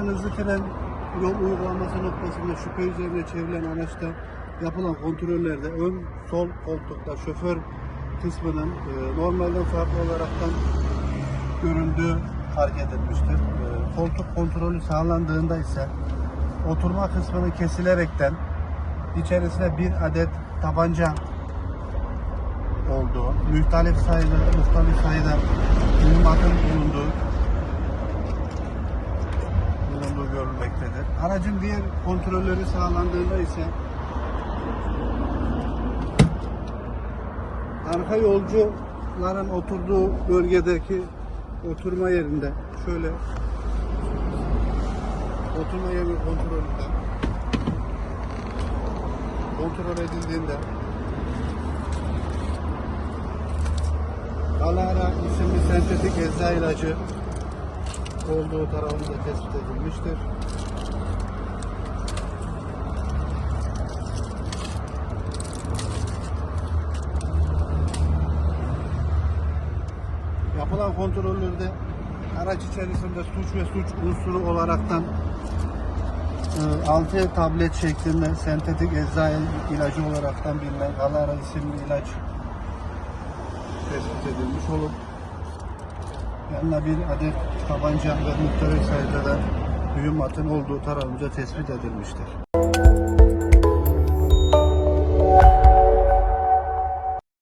Hızlı tren yol uygulaması noktasında şüphe üzerine çevrilen araçta yapılan kontrollerde ön sol koltukta şoför kısmının e, normalden farklı olaraktan göründüğü fark edilmiştir. E, koltuk kontrolü sağlandığında ise oturma kısmının kesilerekten içerisine bir adet tabanca olduğu, muhtelif sayıda, muhtelif sayıda mühimmatın bulunduğu görülmektedir. Aracın diğer kontrolleri sağlandığında ise arka yolcuların oturduğu bölgedeki oturma yerinde şöyle oturma yeri kontrolünde kontrol edildiğinde Alara isimli sentetik ecza ilacı olduğu tarafında tespit edilmiştir. Yapılan kontrollerde araç içerisinde suç ve suç unsuru olaraktan 6 tablet şeklinde sentetik ecza ilacı olaraktan bilinen Alara isimli ilaç tespit edilmiş olup yanına bir adet tabanca ve muhtelif sayıda da mühimmatın olduğu tarafımıza tespit edilmiştir.